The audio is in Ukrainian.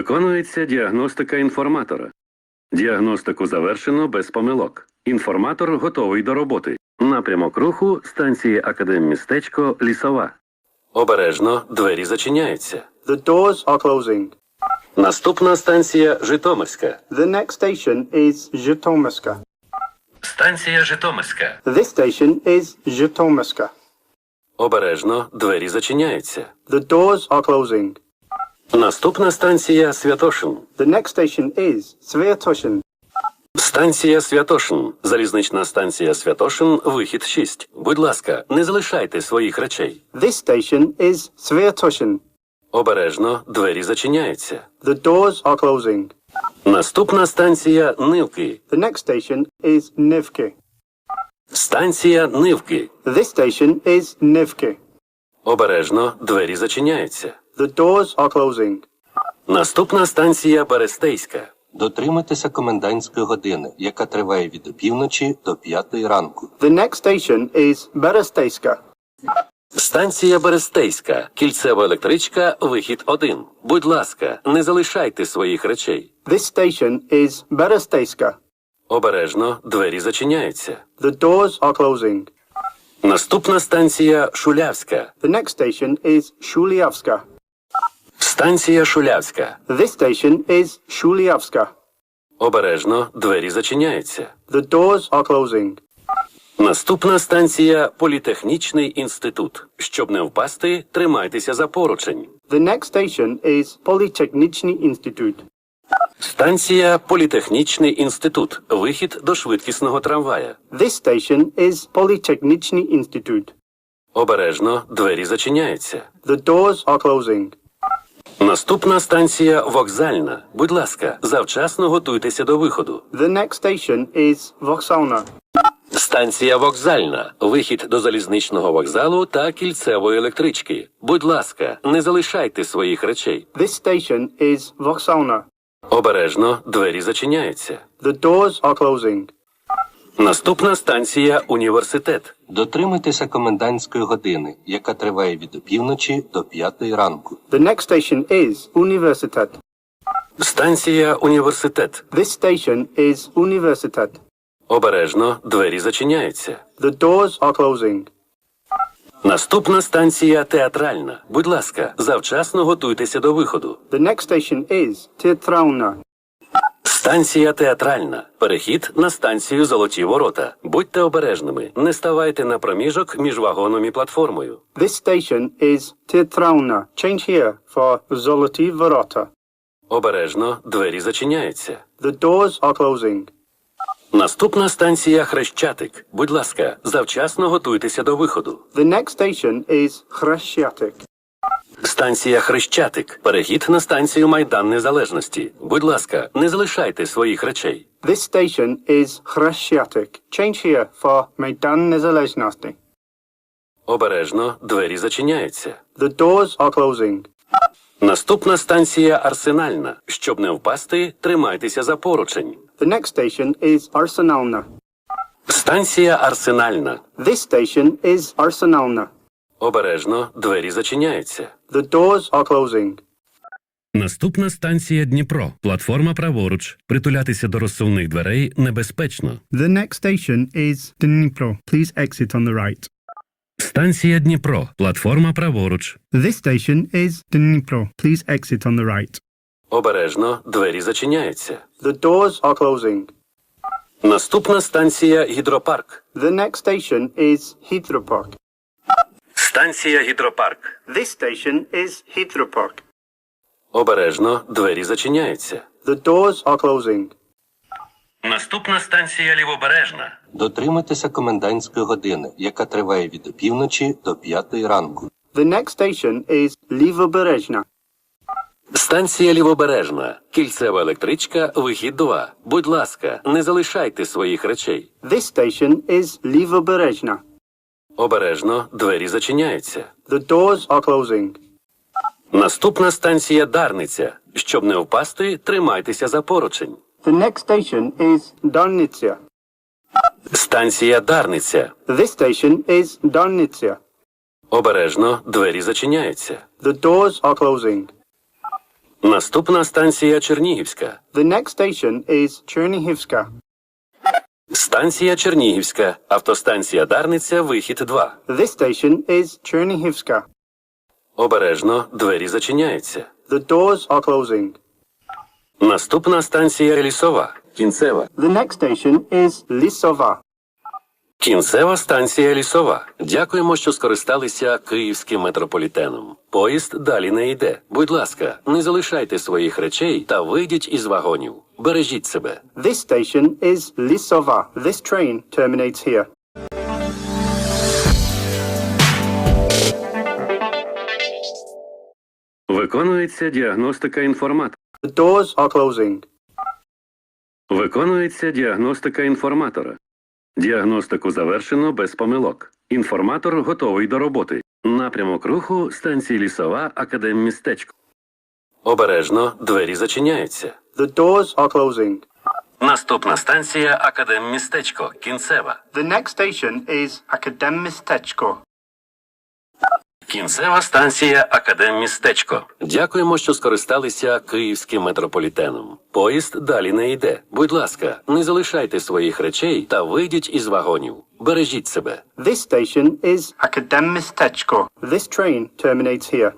Виконується діагностика інформатора. Діагностику завершено без помилок. Інформатор готовий до роботи. Напрямок руху станції Академмістечко Лісова. Обережно двері зачиняються. The doors are closing. Наступна станція Житомирська. The next station is Zhytomyska. Станція Житомирська. This station is Zhytomyska. Обережно двері зачиняються. The doors are closing. Наступна станція Святошин. The next station is Sviatoshin. Станція Святошин. Залізнична станція Святошин. Вихід 6. Будь ласка, не залишайте своїх речей. This station is Sviatoshin. Обережно двері зачиняються. The doors are closing. Наступна станція Нивки. The next station is Nivki. Станція Нивки. This station is Nivki. Обережно двері зачиняються. The doors are closing. Наступна станція Берестейська. Дотримуйтеся комендантської години, яка триває від опівночі до п'ятої ранку. The next station is Beresteyska. Станція Берестейська. Кільцева електричка. Вихід 1. Будь ласка, не залишайте своїх речей. This station is Beresteyska. Обережно двері зачиняються. The doors are closing. Наступна станція Шулявська. The next station is Shuliavska. Станція Шулявська. This station is Shuliavska. Обережно двері зачиняються. The doors are closing. Наступна станція Політехнічний інститут. Щоб не впасти, тримайтеся за поручень. The next station is Polytechnichny Institute. Станція Політехнічний інститут. Вихід до швидкісного трамвая. This station is Polytechnichny Institute. Обережно двері зачиняються. The doors are closing. Наступна станція вокзальна. Будь ласка, завчасно готуйтеся до виходу. The next station is Voksalna. Станція вокзальна. Вихід до залізничного вокзалу та кільцевої електрички. Будь ласка, не залишайте своїх речей. This station is Voksalna. Обережно двері зачиняються. The doors are closing. Наступна станція університет. Дотримуйтеся комендантської години, яка триває від опівночі до п'ятої ранку. The next station is Universitet. Станція університет. This station is Universitet. Обережно двері зачиняються. The doors are closing. Наступна станція театральна. Будь ласка, завчасно готуйтеся до виходу. The next station is Teatrauna. Станція театральна. Перехід на станцію Золоті Ворота. Будьте обережними. Не ставайте на проміжок між вагоном і платформою. This station is Teatrauna. Change here for Zoloty Vorota. Обережно двері зачиняються. The doors are closing. Наступна станція Хрещатик. Будь ласка, завчасно готуйтеся до виходу. The next station is Chrestiatic. Станція Хрещатик. Перехід на станцію Майдан Незалежності. Будь ласка, не залишайте своїх речей. This station is Chrestiatic. Change here for Maidan Nezalezhnosti. Обережно двері зачиняються. The doors are closing. Наступна станція Арсенальна. Щоб не впасти, тримайтеся за поручень. The next station is Arsenalna. Станція Арсенальна. This station is Arsenalna. Обережно двері зачиняються. The doors are closing. Наступна станція Дніпро. Платформа праворуч. Притулятися до розсувних дверей небезпечно. The next station is Dnipro. Please exit on the right. Станція Дніпро. Платформа праворуч. This station is Dnipro. Please exit on the right. Обережно двері зачиняються. The doors are closing. Наступна станція Гідропарк. The next station is Heathrow Park. Станція Гідропарк. This station is Heathrow Park. Обережно двері зачиняються. The doors are closing. Наступна станція Лівобережна. Дотримуйтеся комендантської години, яка триває від опівночі до п'ятої ранку. The next station is Livoberezhna. Станція Лівобережна. Кільцева електричка. Вихід 2. Будь ласка, не залишайте своїх речей. This station is Livoberezhna. Обережно двері зачиняються. The doors are closing. Наступна станція Дарниця. Щоб не впасти, тримайтеся за поручень. The next station is Darnitsia. Станція Дарниця. This station is Darnitsia. Обережно двері зачиняються. The doors are closing. Наступна станція Чернігівська. The next station is Chernihivska. Станція Чернігівська. Автостанція Дарниця, вихід 2. This station is Чернігівська. Обережно, двері зачиняються. The doors are closing. Наступна станція Лісова. Кінцева. The next station is Lisova. Кінцева станція Лісова. Дякуємо, що скористалися київським метрополітеном. Поїзд далі не йде. Будь ласка, не залишайте своїх речей та вийдіть із вагонів. Бережіть себе. This station is Lisova. This train terminates here. Виконується діагностика інформатора. The doors are closing. Виконується діагностика інформатора. Діагностику завершено без помилок. Інформатор готовий до роботи. Напрямок руху станції Лісова Академмістечко. Обережно двері зачиняються. The doors are closing. Наступна станція Академмістечко. Кінцева. The next station is Akademmistechko. Кінцева станція Академмістечко. Дякуємо, що скористалися київським метрополітеном. Поїзд далі не йде. Будь ласка, не залишайте своїх речей та вийдіть із вагонів. Бережіть себе. This station is Академмістечко. This train terminates here.